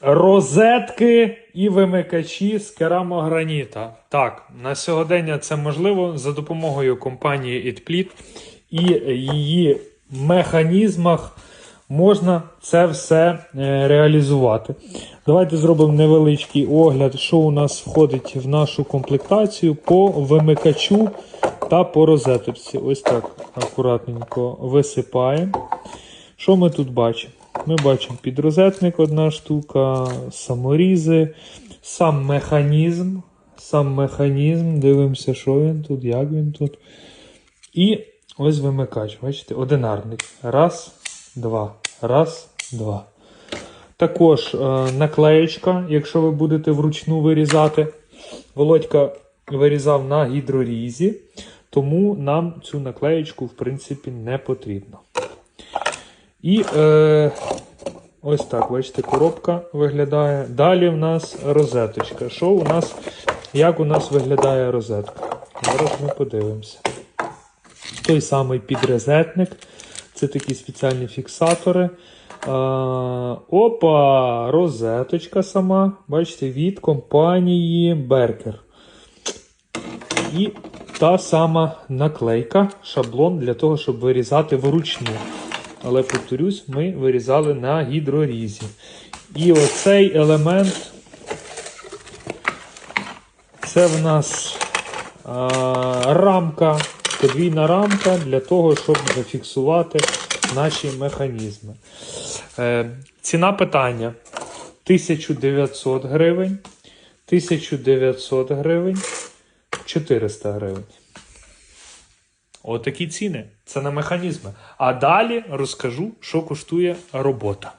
розетки і вимикачі з керамограніта. Так, на сьогодення це можливо за допомогою компанії ItPlit і її механізмах можна це все е, реалізувати. Давайте зробимо невеличкий огляд, що у нас входить в нашу комплектацію по вимикачу та по розеточці. Ось так акуратненько висипаємо. Що ми тут бачимо? Ми бачимо підрозетник одна штука, саморізи, сам механізм. Сам механізм. Дивимося, що він тут, як він тут. І ось вимикач. Бачите, одинарний. Раз, два. Раз, два. Також е, наклеєчка, якщо ви будете вручну вирізати. Володька вирізав на гідрорізі, тому нам цю наклеєчку, в принципі, не потрібно. І е, ось так, бачите, коробка виглядає. Далі в нас розеточка. Що у нас, як у нас виглядає розетка? Зараз ми подивимося. Той самий підрезетник. Це такі спеціальні фіксатори. А, опа, розеточка сама. Бачите, від компанії Беркер. І та сама наклейка, шаблон для того, щоб вирізати вручну. Але, повторюсь, ми вирізали на гідрорізі. І оцей елемент це в нас а, рамка, подвійна рамка для того, щоб зафіксувати наші механізми. Е, ціна питання 1900 гривень, 1900 гривень, 400 гривень. Отакі ціни. Це на механізми. А далі розкажу, що коштує робота.